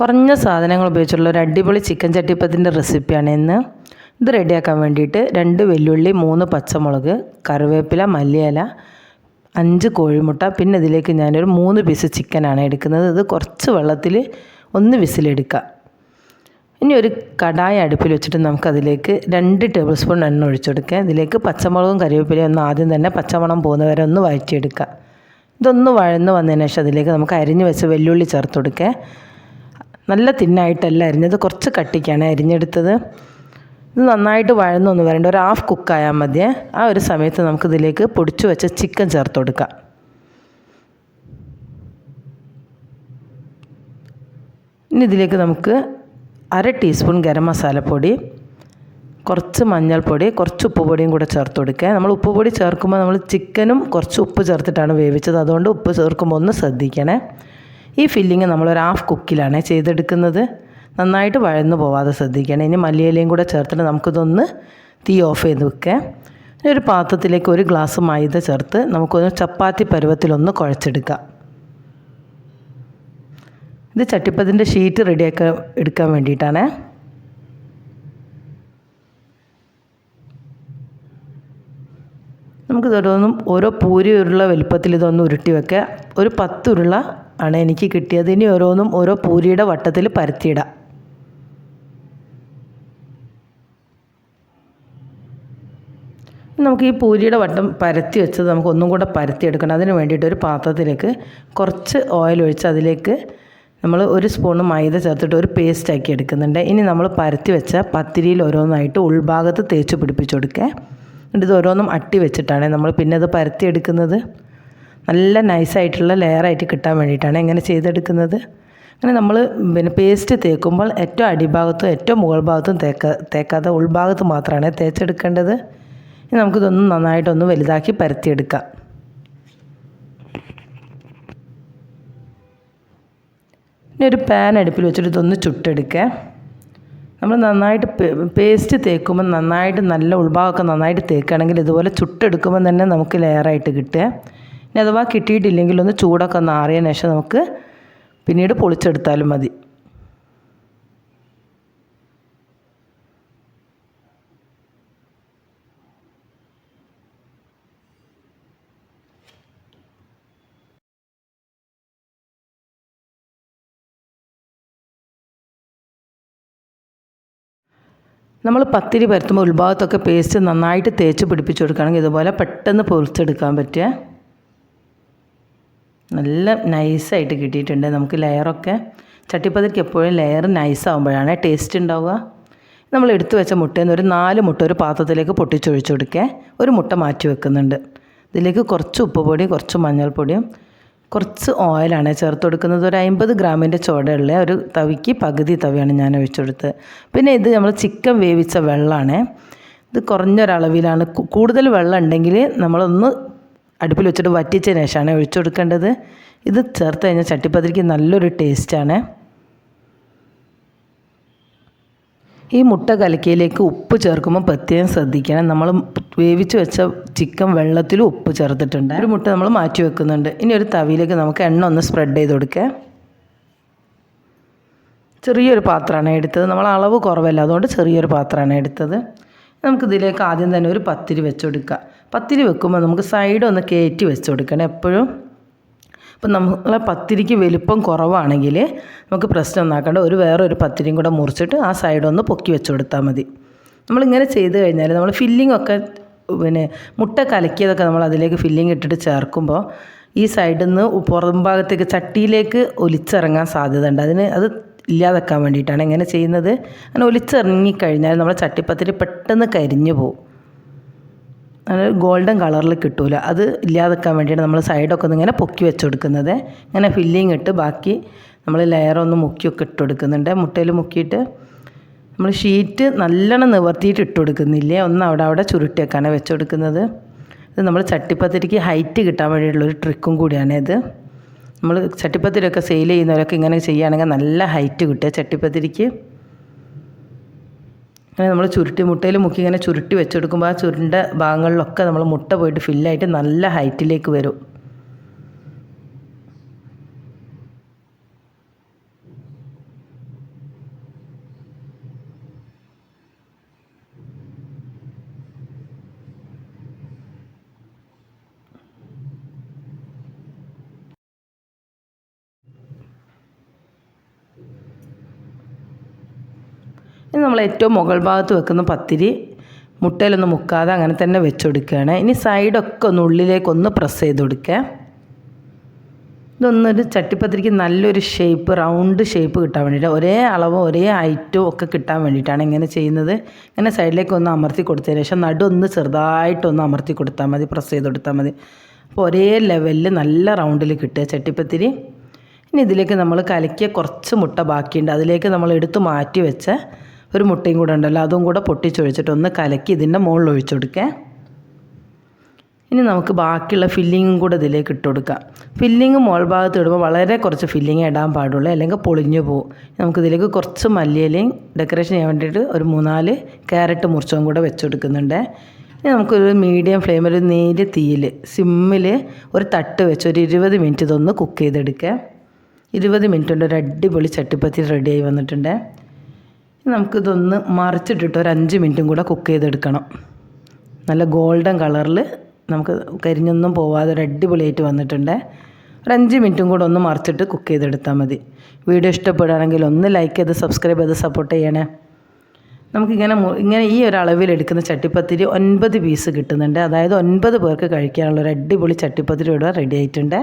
കുറഞ്ഞ സാധനങ്ങൾ ഉപയോഗിച്ചുള്ള ഒരു അടിപൊളി ചിക്കൻ ചട്ടിപ്പത്തിന്റെ റെസിപ്പിയാണ് ഇന്ന്. ഇത് റെഡിയാക്കാൻ വേണ്ടിയിട്ട് രണ്ട് വെല്ലുള്ളി മൂന്ന് പച്ചമുളക് കറിവേപ്പില മല്ലിയില അഞ്ച് കോഴിമുട്ട പിന്നെ ഇതിലേക്ക് ഞാനൊരു മൂന്ന് പീസ് ചിക്കനാണ് എടുക്കുന്നത്. ഇത് കുറച്ച് വെള്ളത്തിൽ ഒന്ന് വിസിലെടുക്കുക ഇനി ഒരു കടായ അടുപ്പിൽ വെച്ചിട്ട് നമുക്കതിലേക്ക് രണ്ട് ടേബിൾ സ്പൂൺ എണ്ണ ഒഴിച്ചെടുക്കുക ഇതിലേക്ക് പച്ചമുളകും കറിവേപ്പിലയും ഒന്ന് ആദ്യം തന്നെ പച്ചമണം പോകുന്നവരെ ഒന്ന് വഴറ്റിയെടുക്കുക ഇതൊന്ന് വഴന്ന് വന്നതിന് ശേഷം അതിലേക്ക് നമുക്ക് അരിഞ്ഞ് വെച്ച വെല്ലുള്ളി ചേർത്ത് കൊടുക്കുക നല്ല തിന്നായിട്ടല്ല അരിഞ്ഞത്. കുറച്ച് കട്ടിക്കാണ് അരിഞ്ഞെടുത്തത്. ഇത് നന്നായിട്ട് വഴന്നൊന്ന് വരേണ്ട. ഒരു ഹാഫ് കുക്കായാൽ മതിയേ. ആ ഒരു സമയത്ത് നമുക്കിതിലേക്ക് പൊടിച്ചു വെച്ച ചിക്കൻ ചേർത്ത് കൊടുക്കാം. ഇനി ഇതിലേക്ക് നമുക്ക് അര ടീസ്പൂൺ ഗരം മസാലപ്പൊടി കുറച്ച് മഞ്ഞൾപ്പൊടി കുറച്ച് ഉപ്പ് പൊടിയും കൂടെ ചേർത്ത് കൊടുക്കുക നമ്മൾ ഉപ്പ് പൊടി ചേർക്കുമ്പോൾ നമ്മൾ ചിക്കനും കുറച്ച് ഉപ്പ് ചേർത്തിട്ടാണ് വേവിച്ചത്. അതുകൊണ്ട് ഉപ്പ് ചേർക്കുമ്പോൾ ഒന്ന് ശ്രദ്ധിക്കണേ. ഈ ഫില്ലിങ് ഒരു ഹാഫ് കുക്കിലാണ് ചെയ്തെടുക്കുന്നത്. നന്നായിട്ട് വഴന്നു പോവാതെ ശ്രദ്ധിക്കണം. ഇനി മല്ലിയിലയും കൂടെ ചേർത്തിട്ട് നമുക്കിതൊന്ന് തീ ഓഫ് ചെയ്ത് വെക്കാം. ഇനി ഒരു പാത്രത്തിലേക്ക് ഒരു ഗ്ലാസ് മൈദ ചേർത്ത് നമുക്കൊന്ന് ചപ്പാത്തി പരുവത്തിലൊന്ന് കുഴച്ചെടുക്കാം. ഇത് ചട്ടിപ്പത്തിന്റെ ഷീറ്റ് റെഡിയാക്കാൻ എടുക്കാൻ വേണ്ടിയിട്ടാണേ. നമുക്ക് ഓരോ പൂരി ഉരുള വലുപ്പത്തിൽ ഇതൊന്ന് ഉരുട്ടി വെക്കുക. ഒരു പത്തുരുള ആണ് എനിക്ക് കിട്ടിയത്. ഇനി ഓരോന്നും ഓരോ പൂരിയുടെ വട്ടത്തിൽ പരത്തിയിടാം. നമുക്ക് ഈ പൂരിയുടെ വട്ടം പരത്തി വെച്ചത് നമുക്ക് ഒന്നും കൂടെ പരത്തി എടുക്കണം അതിന് വേണ്ടിയിട്ട് ഒരു പാത്രത്തിലേക്ക് കുറച്ച് ഓയിൽ ഒഴിച്ച് അതിലേക്ക് നമ്മൾ ഒരു സ്പൂണ് മൈദ ചേർത്തിട്ട് ഒരു പേസ്റ്റ് ആക്കി എടുക്കുന്നുണ്ട്. ഇനി നമ്മൾ പരത്തി വെച്ച പത്തിരിയിൽ ഓരോന്നായിട്ട് ഉൾഭാഗത്ത് തേച്ച് പിടിപ്പിച്ചു കൊടുക്കുക. എന്നിട്ട് ഇത് ഓരോന്നും അട്ടി വെച്ചിട്ടാണ് നമ്മൾ പിന്നെ അത് പരത്തി എടുക്കുന്നത് നല്ല നൈസായിട്ടുള്ള ലെയറായിട്ട് കിട്ടാൻ വേണ്ടിയിട്ടാണ് എങ്ങനെ ചെയ്തെടുക്കുന്നത്. അങ്ങനെ നമ്മൾ പിന്നെ പേസ്റ്റ് തേക്കുമ്പോൾ ഏറ്റവും അടിഭാഗത്തും ഏറ്റവും മുകൾ ഭാഗത്തും തേക്ക തേക്കാതെ ഉൾഭാഗത്ത് മാത്രമാണ് തേച്ചെടുക്കേണ്ടത്. ഇനി നമുക്കിതൊന്ന് നന്നായിട്ടൊന്ന് വലുതാക്കി പരത്തിയെടുക്കാം. ഇനി ഒരു പാൻ അടുപ്പിൽ വെച്ചിട്ട് ഇതൊന്ന് ചുട്ടെടുക്കുക നമ്മൾ നന്നായിട്ട് പേസ്റ്റ് തേക്കുമ്പോൾ നന്നായിട്ട് നല്ല ഉൾഭാഗമൊക്കെ നന്നായിട്ട് തേക്കുകയാണെങ്കിൽ ഇതുപോലെ ചുട്ടെടുക്കുമ്പോൾ തന്നെ നമുക്ക് ലെയറായിട്ട് കിട്ടുക. ഇനി അഥവാ കിട്ടിയിട്ടില്ലെങ്കിൽ ഒന്ന് ചൂടൊക്കെ ഒന്ന് ആറിയതിന് ശേഷം നമുക്ക് പിന്നീട് പൊളിച്ചെടുത്താലും മതി. നമ്മൾ പത്തിരി പരത്തുമ്പോൾ ഉൾഭാഗത്തൊക്കെ പേസ്റ്റ് നന്നായിട്ട് തേച്ച് പിടിപ്പിച്ച് കൊടുക്കുകയാണെങ്കിൽ ഇതുപോലെ പെട്ടെന്ന് പൊളിച്ചെടുക്കാൻ പറ്റുക നല്ല നൈസായിട്ട് കിട്ടിയിട്ടുണ്ട്. നമുക്ക് ലെയറൊക്കെ ചട്ടിപ്പതിരിക്ക് എപ്പോഴും ലെയർ നൈസാകുമ്പോഴാണ് ടേസ്റ്റ് ഉണ്ടാവുക. നമ്മൾ എടുത്തു വെച്ച മുട്ടയിൽ നിന്ന് ഒരു നാല് മുട്ട ഒരു പാത്രത്തിലേക്ക് പൊട്ടിച്ചൊഴിച്ചു കൊടുക്കുക. ഒരു മുട്ട മാറ്റി വെക്കുന്നുണ്ട്. ഇതിലേക്ക് കുറച്ച് ഉപ്പ് പൊടി കുറച്ച് മഞ്ഞൾപ്പൊടിയും കുറച്ച് ഓയിലാണ് ചേർത്ത് കൊടുക്കുന്നത്. ഒരു അമ്പത് ഗ്രാമിന്റെ ചുവടുള്ള ഒരു തവിക്ക് പകുതി തവിയാണ് ഞാൻ ഒഴിച്ചെടുത്തത് പിന്നെ ഇത് നമ്മൾ ചിക്കൻ വേവിച്ച വെള്ളമാണ്. ഇത് കുറഞ്ഞൊരളവിലാണ്. കൂടുതൽ വെള്ളം ഉണ്ടെങ്കിൽ നമ്മളൊന്ന് അടുപ്പിൽ വെച്ചിട്ട് വറ്റിച്ചതിന് ശേഷമാണ് ഒഴിച്ചു കൊടുക്കേണ്ടത്. ഇത് ചേർത്ത് കഴിഞ്ഞാൽ ചട്ടിപ്പതിരിക്ക് നല്ലൊരു ടേസ്റ്റാണ് ഈ മുട്ട കലക്കിയിലേക്ക് ഉപ്പ് ചേർക്കുമ്പോൾ പ്രത്യേകം ശ്രദ്ധിക്കണം. നമ്മൾ വേവിച്ച് വെച്ച ചിക്കൻ വെള്ളത്തിൽ ഉപ്പ് ചേർത്തിട്ടുണ്ട്. ഒരു മുട്ട നമ്മൾ മാറ്റി വെക്കുന്നുണ്ട്. ഇനി ഒരു തവിയിലേക്ക് നമുക്ക് എണ്ണ ഒന്ന് സ്പ്രെഡ് ചെയ്ത് കൊടുക്കുക ചെറിയൊരു പാത്രമാണ് എടുത്തത്. നമ്മൾ അളവ് കുറവല്ല അതുകൊണ്ട് ചെറിയൊരു പാത്രമാണ് എടുത്തത്. നമുക്കിതിലേക്ക് ആദ്യം തന്നെ ഒരു പത്തിരി വെച്ച് കൊടുക്കുക പത്തിരി വെക്കുമ്പോൾ നമുക്ക് സൈഡ് ഒന്ന് കയറ്റി വെച്ച് കൊടുക്കണം എപ്പോഴും. ഇപ്പം നമ്മളെ പത്തിരിക്ക് വലിപ്പം കുറവാണെങ്കിൽ നമുക്ക് പ്രശ്നം ഒന്നാക്കേണ്ട. ഒരു വേറൊരു പത്തിരിയും കൂടെ മുറിച്ചിട്ട് ആ സൈഡ് ഒന്ന് പൊക്കി വെച്ച് കൊടുത്താൽ മതി. നമ്മളിങ്ങനെ ചെയ്ത് കഴിഞ്ഞാൽ നമ്മൾ ഫില്ലിംഗ് ഒക്കെ പിന്നെ മുട്ട കലക്കിയതൊക്കെ നമ്മൾ അതിലേക്ക് ഫില്ലിംഗ് ഇട്ടിട്ട് ചേർക്കുമ്പോൾ ഈ സൈഡിൽ നിന്ന് പുറം ഭാഗത്തേക്ക് ചട്ടിയിലേക്ക് ഒലിച്ചിറങ്ങാൻ സാധ്യതയുണ്ട്. അതിന് അത് ഇല്ലാതാക്കാൻ വേണ്ടിയിട്ടാണ് ഇങ്ങനെ ചെയ്യുന്നത്. അങ്ങനെ ഒലിച്ചിറങ്ങിക്കഴിഞ്ഞാൽ നമ്മൾ ചട്ടിപ്പത്തിരി പെട്ടെന്ന് കരിഞ്ഞു പോകും. ഗോൾഡൻ കളറിൽ കിട്ടൂല. അത് ഇല്ലാതെക്കാൻ വേണ്ടിയിട്ട് നമ്മൾ സൈഡൊക്കെ ഒന്ന് ഇങ്ങനെ പൊക്കി വെച്ച് കൊടുക്കുന്നത് ഇങ്ങനെ ഫില്ലിങ് ഇട്ട് ബാക്കി നമ്മൾ ലെയറൊന്ന് മുക്കിയൊക്കെ ഇട്ട് കൊടുക്കുന്നുണ്ട് മുട്ടയിൽ മുക്കിയിട്ട് നമ്മൾ ഷീറ്റ് നല്ലോണം നിവർത്തിയിട്ട് ഇട്ട് കൊടുക്കുന്നില്ലേ ഒന്ന് അവിടെ അവിടെ ചുരുട്ടിയൊക്കെയാണ് വെച്ച് കൊടുക്കുന്നത് ഇത് നമ്മൾ ചട്ടിപ്പത്തിരിക്ക് ഹൈറ്റ് കിട്ടാൻ വേണ്ടിയിട്ടുള്ളൊരു ട്രിക്കും കൂടിയാണ് ഇത്. നമ്മൾ ചട്ടിപ്പത്തിരിയൊക്കെ സെയിൽ ചെയ്യുന്നവരൊക്കെ ഇങ്ങനെ ചെയ്യുകയാണെങ്കിൽ നല്ല ഹൈറ്റ് കിട്ടുക ചട്ടിപ്പത്തിരിക്ക്. അങ്ങനെ നമ്മൾ ചുരുട്ടി മുട്ടയിൽ മുക്കി ഇങ്ങനെ ചുരുട്ടി വെച്ചെടുക്കുമ്പോൾ ആ ചുരുണ്ട ഭാഗങ്ങളിലൊക്കെ നമ്മൾ മുട്ട പോയിട്ട് ഫില്ലായിട്ട് നല്ല ഹൈറ്റിലേക്ക് വരും. ഇനി നമ്മൾ ഏറ്റവും മുകൾ ഭാഗത്ത് വെക്കുന്ന പത്തിരി മുട്ടയിലൊന്നും മുക്കാതെ അങ്ങനെ തന്നെ വെച്ചെടുക്കുകയാണ്. ഇനി സൈഡൊക്കെ ഒന്ന് ഉള്ളിലേക്കൊന്ന് പ്രസ് ചെയ്ത് കൊടുക്കുക. ഇതൊന്നൊരു ചട്ടിപ്പത്തിരിക്ക് നല്ലൊരു ഷേപ്പ് റൗണ്ട് ഷേപ്പ് കിട്ടാൻ വേണ്ടിയിട്ട് ഒരേ അളവും ഒരേ ഹൈറ്റും ഒക്കെ കിട്ടാൻ വേണ്ടിയിട്ടാണ് ഇങ്ങനെ ചെയ്യുന്നത്. ഇങ്ങനെ സൈഡിലേക്ക് ഒന്ന് അമർത്തി കൊടുത്തതിന് ശേഷം നടു ഒന്ന് ചെറുതായിട്ടൊന്ന് അമർത്തി കൊടുത്താൽ മതി പ്രസ് ചെയ്ത് കൊടുത്താൽ മതി. അപ്പോൾ ഒരേ ലെവലിൽ നല്ല റൗണ്ടിൽ കിട്ടുക ചട്ടിപ്പത്തിരി. ഇനി ഇതിലേക്ക് നമ്മൾ കലക്കിയ കുറച്ച് മുട്ട ബാക്കിയുണ്ട്. അതിലേക്ക് നമ്മൾ എടുത്ത് മാറ്റി വെച്ച ഒരു മുട്ടയും കൂടെ ഉണ്ടല്ലോ അതും കൂടെ പൊട്ടിച്ചൊഴിച്ചിട്ട് ഒന്ന് കലക്കി ഇതിന്റെ മുകളിൽ ഒഴിച്ചു കൊടുക്കുക ഇനി നമുക്ക് ബാക്കിയുള്ള ഫില്ലിങ്ങും കൂടെ ഇതിലേക്ക് ഇട്ട് കൊടുക്കാം. ഫില്ലിങ് മോൾ ഭാഗത്ത് ഇടുമ്പോൾ വളരെ കുറച്ച് ഫില്ലിങ് ഇടാൻ പാടുള്ളൂ അല്ലെങ്കിൽ പൊളിഞ്ഞു പോകും നമുക്കിതിലേക്ക് കുറച്ച് മല്ലിയിലയും ഡെക്കറേഷൻ ചെയ്യാൻ വേണ്ടിയിട്ട് ഒരു മൂന്നാൽ ക്യാരറ്റ് മുറിച്ചതും കൂടെ വെച്ച് കൊടുക്കുന്നുണ്ട്. ഇനി നമുക്കൊരു മീഡിയം ഫ്ലെയിമിൽ ഒരു നേരിയ തീയിൽ സിമ്മിൽ ഒരു തട്ട് വെച്ച് ഒരു ഇരുപത് മിനിറ്റ് ഇതൊന്ന് കുക്ക് ചെയ്തെടുക്കുക ഇരുപത് മിനിറ്റ് കൊണ്ട് ഒരു അടിപൊളി ചട്ടിപ്പത്തി റെഡിയായി വന്നിട്ടുണ്ട്. നമുക്കിതൊന്ന് മറിച്ചിട്ടിട്ട് ഒരു അഞ്ച് മിനിറ്റും കൂടെ കുക്ക് ചെയ്തെടുക്കണം. നല്ല ഗോൾഡൻ കളറിൽ നമുക്ക് കരിഞ്ഞൊന്നും പോവാതെ ഒരു അടിപൊളിയായിട്ട് വന്നിട്ടുണ്ട്. ഒരു അഞ്ച് മിനിറ്റും കൂടെ ഒന്ന് മറിച്ചിട്ട് കുക്ക് ചെയ്തെടുത്താൽ മതി. വീഡിയോ ഇഷ്ടപ്പെടുകയാണെങ്കിൽ ഒന്ന് ലൈക്ക് ചെയ്ത് സബ്സ്ക്രൈബ് ചെയ്ത് സപ്പോർട്ട് ചെയ്യണേ. നമുക്കിങ്ങനെ ഇങ്ങനെ ഈ ഒരു അളവിൽ എടുക്കുന്ന ചട്ടിപ്പത്തിരി ഒൻപത് പീസ് കിട്ടുന്നുണ്ട്. അതായത് ഒൻപത് പേർക്ക് കഴിക്കാനുള്ള ഒരു അടിപൊളി ചട്ടിപ്പത്തിരി ഇവിടെ റെഡി ആയിട്ടുണ്ട്.